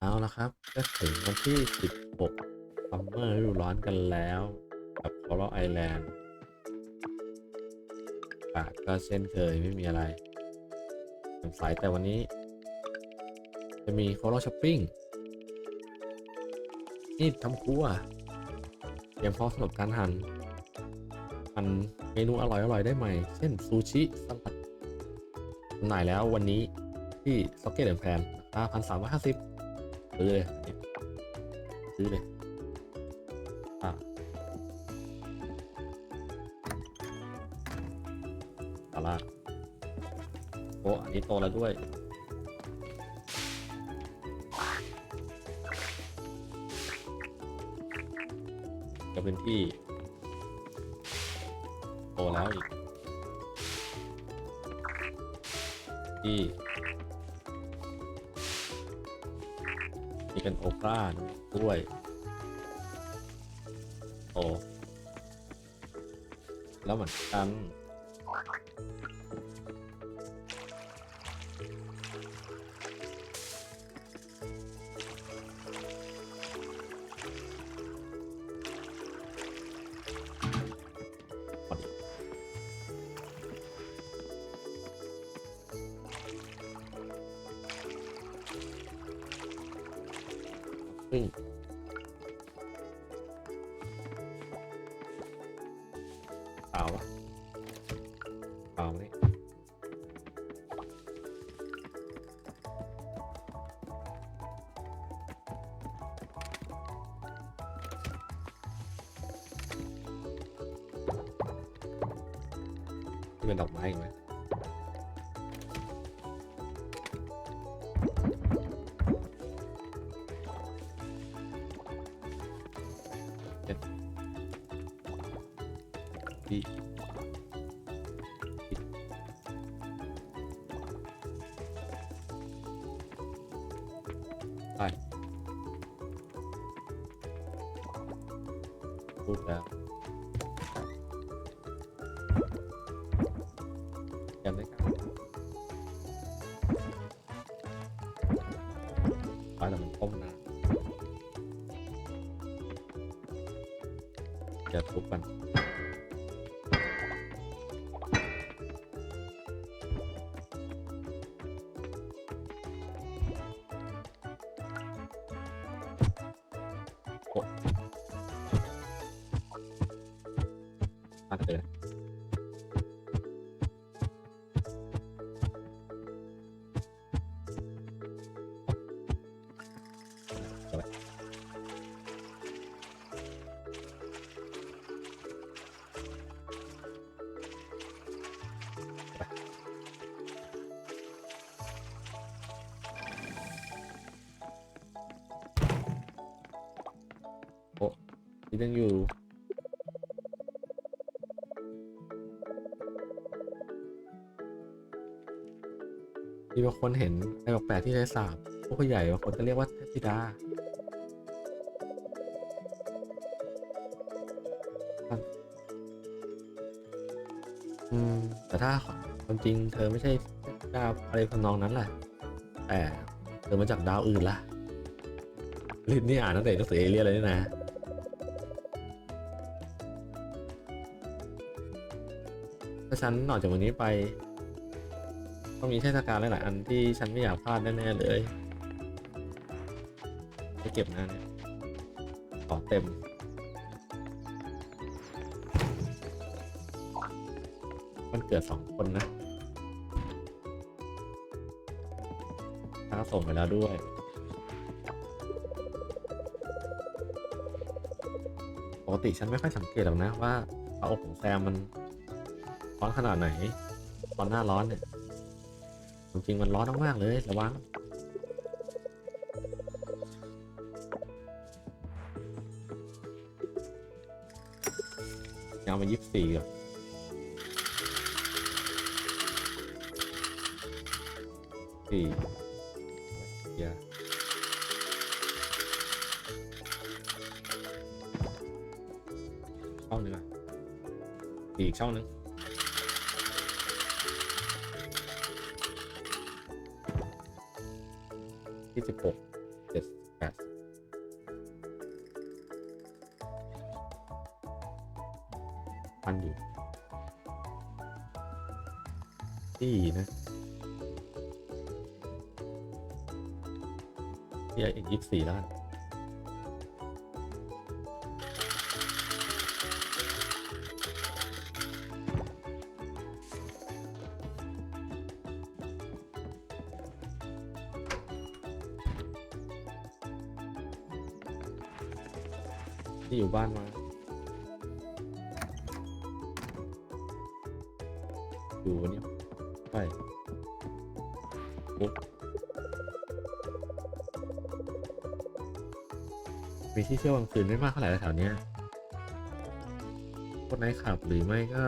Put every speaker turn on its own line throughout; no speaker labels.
เอาละครับก็ถึงวันที่ 16ซัมเมอร์ฤดูร้อนกันแล้วกับ Coral Island อากก็เช่นเคยไม่มีอะไรสงสัยแต่วันนี้ จะมี Coral Shopping นี่ทำครัวเตรียมพร้อมสำหรับการหั่นหั่นเมนูอร่อยๆได้ใหม่ เช่นซูชิสลัดจำหน่ายแล้ววันนี้ที่ Socket and Pan ราคาพันสามร้อยห้าสิบ ซื้อเลย ซื้อเลย อะสาระโอ้อันนี้โตแล้วด้วยจะเป็นที่โตแล้วอีกที่ มีเป็นโอปราด้วยโตแล้วเหมือนกัน ซึ่ง ไปพูดแล้วยังไม่กล้า ยังอยู่ มีบางคนเห็นอะไรแปลกๆที่ทะเลสาบพวกผู้ใหญ่บางคนก็เรียกว่าเทพธิดาอืมแต่ถ้าความจริงเธอไม่ใช่ดาวอะไรทำนองนั้นแหละแต่เธอมาจากดาวอื่นล่ะลินนี่อ่านตั้งแต่หนังสือเอเลียนเลยนี่นะ ถ้าฉันออกจากวันนี้ไปต้องมีเทศกาลหลายๆอันที่ฉันไม่อยากพลาดแน่ๆเลยไปเก็บหน้าเนี่ยขอเต็มมันเกิดสองคนนะถ้าส่งไปแล้วด้วยปกติฉันไม่ค่อยสังเกตหรอกนะว่าเตาอบของแซมมัน ร้อนขนาดไหน ตอนหน้าร้อนเนี่ยจริงๆมันร้อนมากๆเลยระวังยาวมายี่สิบสี่ก่อนสี่เดี๋ยวช่องหนึ่งอะอีกช่องหนึ่ง สิบหกเจ็ดแปดพันอยู่ที่นะที่อีกยี่สิบสี่ล้า ที่อยู่บ้านมา อยู่เนี่ยใช่ปุ๊บมีที่เที่ยวกลางคืนไม่มากเท่าไหร่แถวเนี้ยพวกไนท์คลับหรือไม่ก็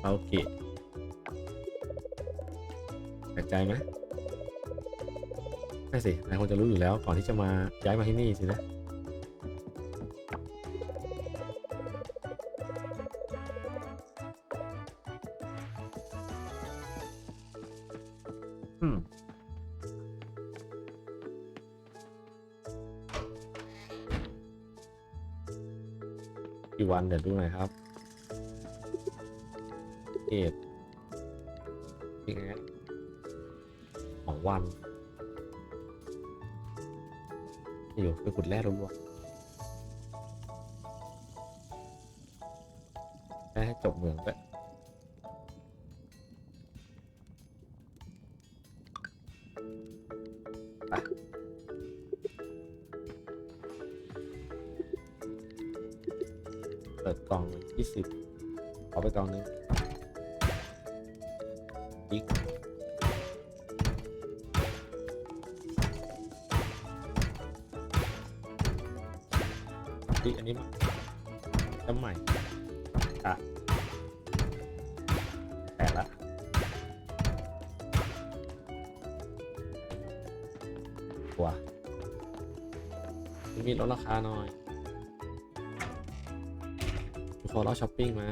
เปาเกะแปลกใจไหมไม่สินายคงจะรู้อยู่แล้วก่อนที่จะมาย้ายมาที่นี่สินะ อืมกี่วันเดี๋ยวดูหน่อยครับเอ็ดยังไงสองวัน อยู่ไปขุดแร่รวมๆ ขอไปกองหนึงอีกอีกอันนี้มจะใหม่อะแปดละตัวมีลดราคาหน่อยพอเราช้อปปิ้งมา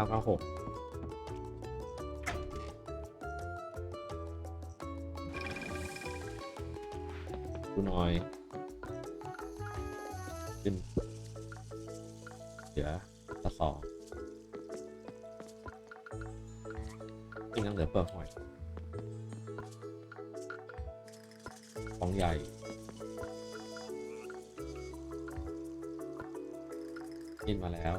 ก้าเก้าหกดูหน่อยขึ้นเหลือละสองที่นั่งเหลือเปลือกหอยของใหญ่กินมาแล้ว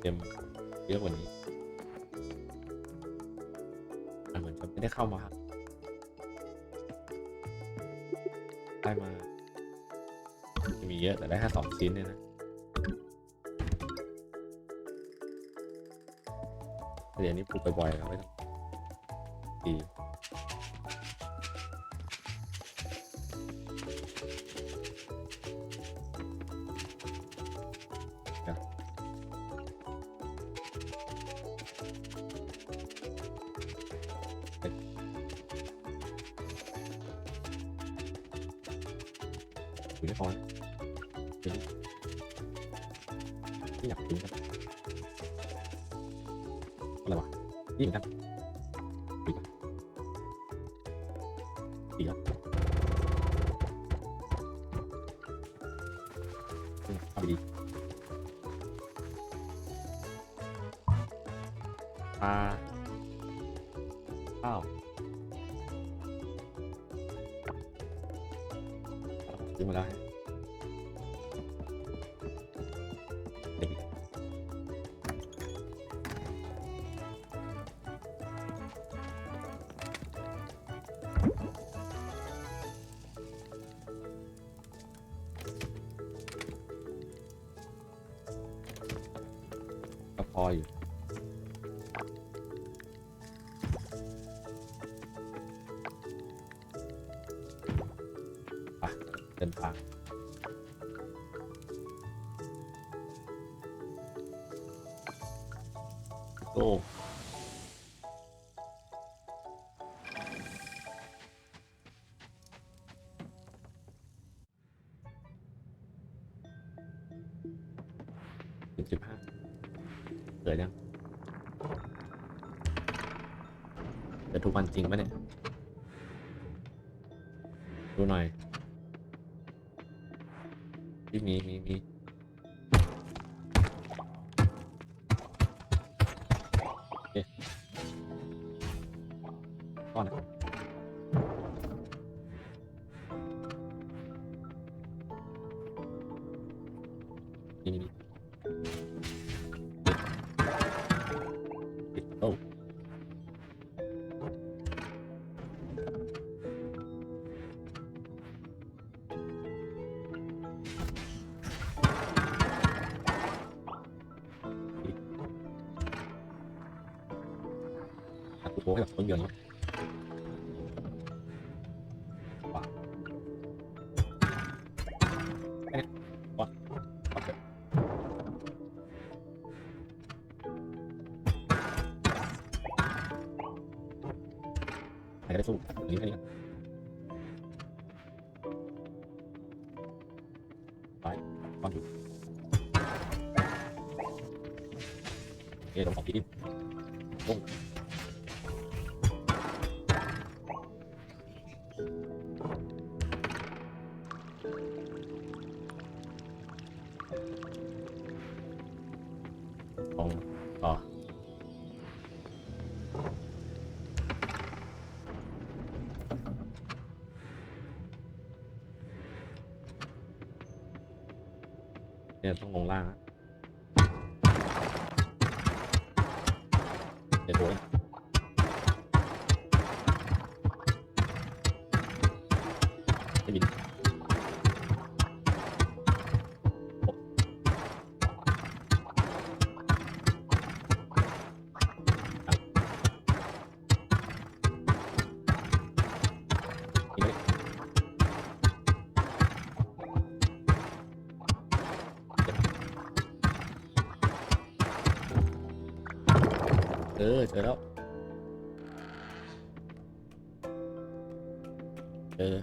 เต็มเยอะกว่านี้เหมือนจะไม่ได้เข้ามาครับได้มาจะมีเยอะแต่ได้แค่สองชิ้นเนี่ยนะเดี๋ยวนี้ปลูกบ่อยๆแล้วไม่ต้องดี ปลาข้าวซื้อมาแล้ว จุดห้าเกิดยังเกิดทุกวันจริงปะเนี่ย ดูหน่อยที่มีมีมี 这个我给你ี่ยต้องลงล่าง ออเจอแล้วเจอ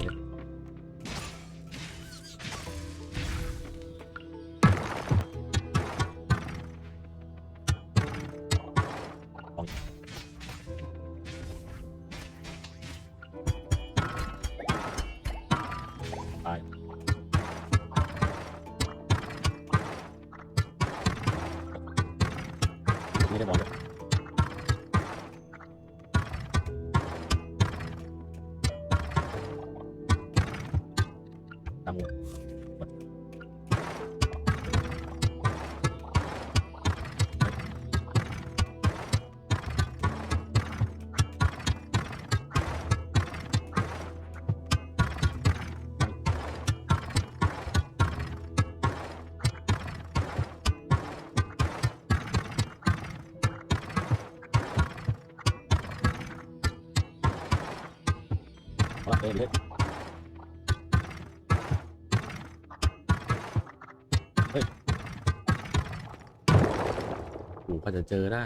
private. ดิเฮ้ยโอ้โหกว่จะเจอได้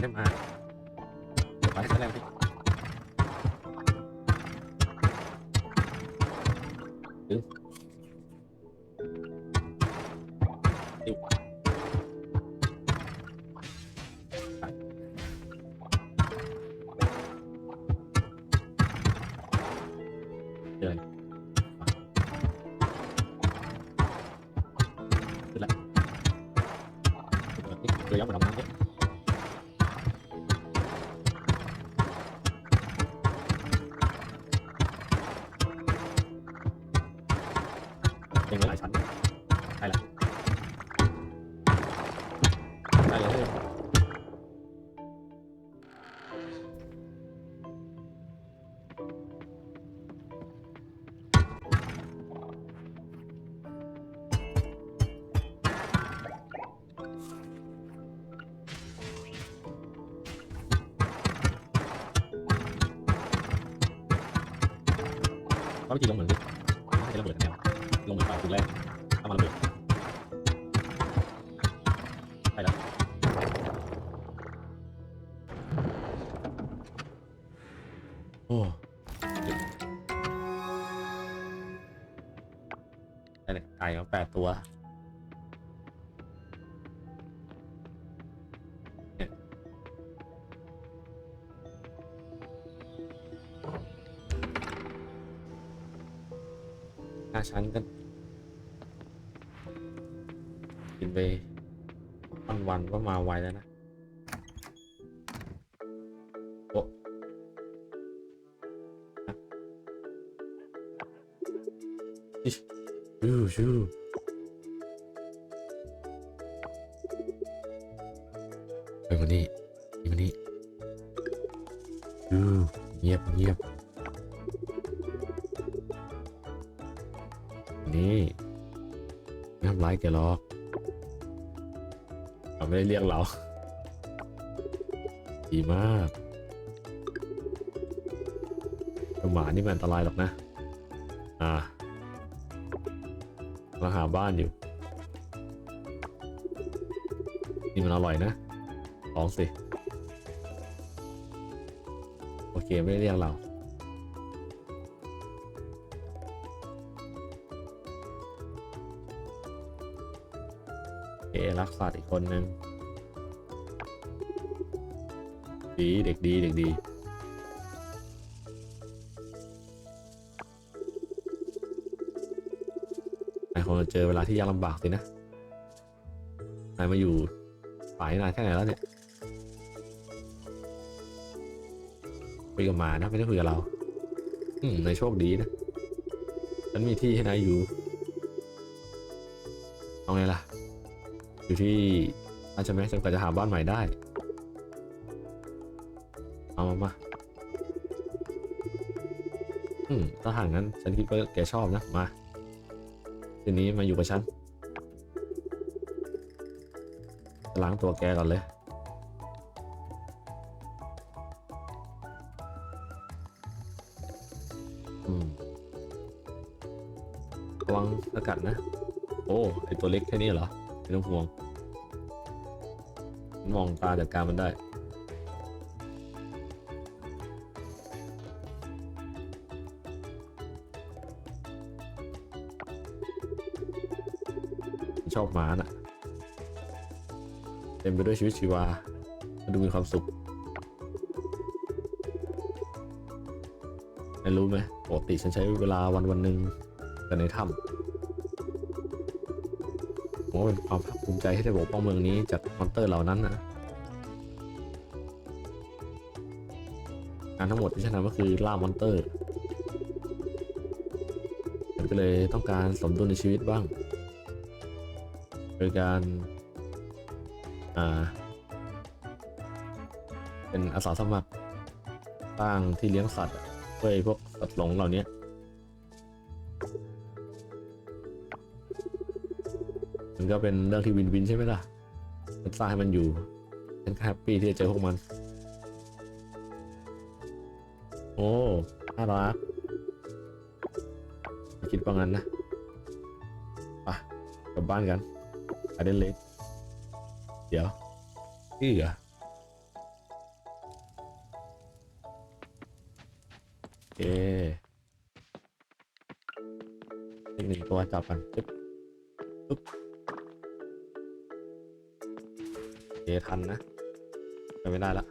ได้มาไปแสดงที่ ก็จริงลงเหมือนกันไม่ใช่ระเบิดแนวลงเหมือนเป่าคุณแรกถ้ามันระเบิดไปแล้วโอ้ได้เลยไก่มาแปดตัว หน้าชั้นก็กินไปวันวันก็มาไวแล้วนะโอ้ฮะอิ๊ชชูชูไปมานี่นี่มานี่ชูเงียบเงียบ ร้ายแกหรอกเขาไม่ได้เรียกเรา ดีมากหมานี่มันอันตรายหรอกนะ อ่าเราหาบ้านอยู่ นี่มันอร่อยนะลองสิ โอเค ไม่ได้เรียกเรา รักสัตว์อีกคนนึงดีเด็กดีเด็กดีนายคงจะเจอเวลาที่ยากลำบากสินะนายมาอยู่ฝ่ายนานแค่ไหนแล้วเนี่ยคุยกับหมานะไม่ได้คุยกับเรา อืมนายโชคดีนะฉันมีที่ให้นายอยู่เอาไงล่ะ อยู่ที่อาจจะแม้จนกว่าจะหาบ้านใหม่ได้ เอามามาอืมถ้าห่างนั้น ฉันคิดว่าแกชอบนะ มาทีนี้มาอยู่กับฉันล้างตัวแกก่อนเลยอืมระวังอากาศนะ โอ้ ไอตัวเล็กแค่นี้เหรอ ไม่ต้องห่วง มองตาจัดการมันได้ ชอบหมาน่ะ เต็มไปด้วยชีวิตชีวามันดูมีความสุขนายรู้ไหมปกติฉันใช้เวลาวันวันหนึ่งแต่ในถ้ำ ผมว่าเป็นความภาคภูมิใจที่ได้ปกป้องเมืองนี้จากมอนเตอร์เหล่านั้นนะงานทั้งหมดที่ฉันทำก็คือล่ามอนเตอร์ฉันก็เลยต้องการสมดุลในชีวิตบ้าง โดยการ อ่า เป็นอาสาสมัครสร้างที่เลี้ยงสัตว์เพื่อให้พวกสัตว์หลงเหล่านี้ มันก็เป็นเรื่องที่วินวินใช่ไหมล่ะมันสร้างให้มันอยู่ฉันแฮปปี้ที่จะเจอพวกมัน โอ้น่ารักคิดว่างั้นนะไปกลับบ้านกันอาเดนเล็กเดี๋ยวนี่เหรอเอีกหนึ่งตัวจับกันปึ๊บปึ๊บ โอเคทันนะไปไม่ได้ละ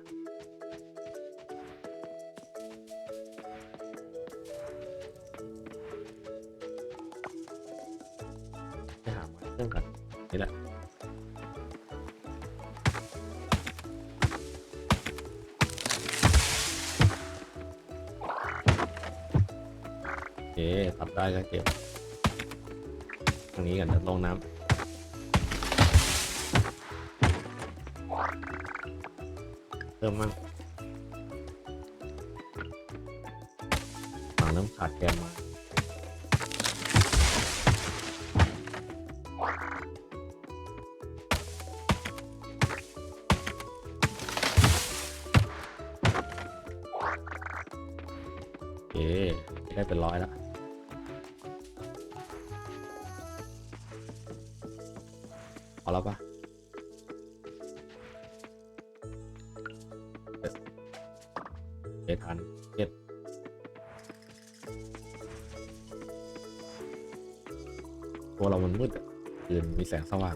ไปหาไม้เพิ่มกันนี่แหละโอเคตัดได้ก็เก็บทางนี้กันเดี๋ยวลงน้ำ เพิ่มมั่งฝั่งเริ่มขาดแกนมาโอเคได้เป็นร้อยแล้วพอแล้วปะ พันเจ็ดตัวเรามันมืดอะคืนมีแสงสว่าง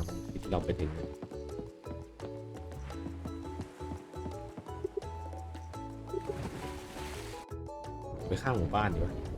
ามที่เราไปถึงไปข้างหมู่บ้านดีกว่า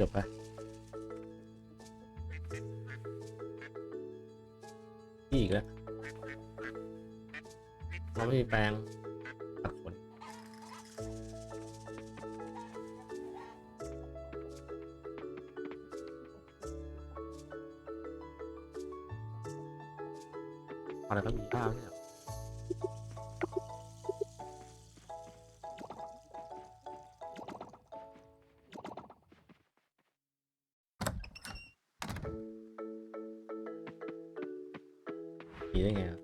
เกือบไปนี่อีกแล้วเราไม่มีแปลง มีได้ไงอะ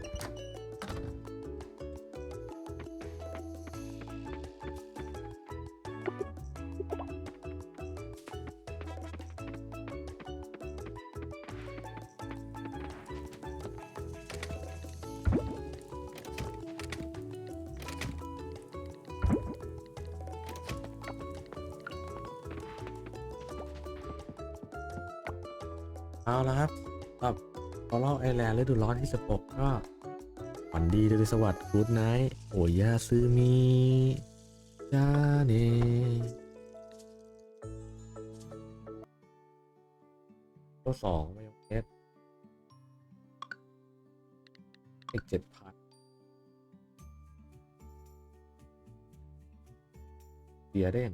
เเพิ่มก็ไม่ได้อาละครับครับพอเล่าไอแลนด์ฤดูร้อนที่สปกก็ฝันดีโดยสวัสดิ์กูดไนท์โอยาซึมิจาเนตัวสองไม่ยอมเอสอีกเจ็ดพันเบียร์เด้ง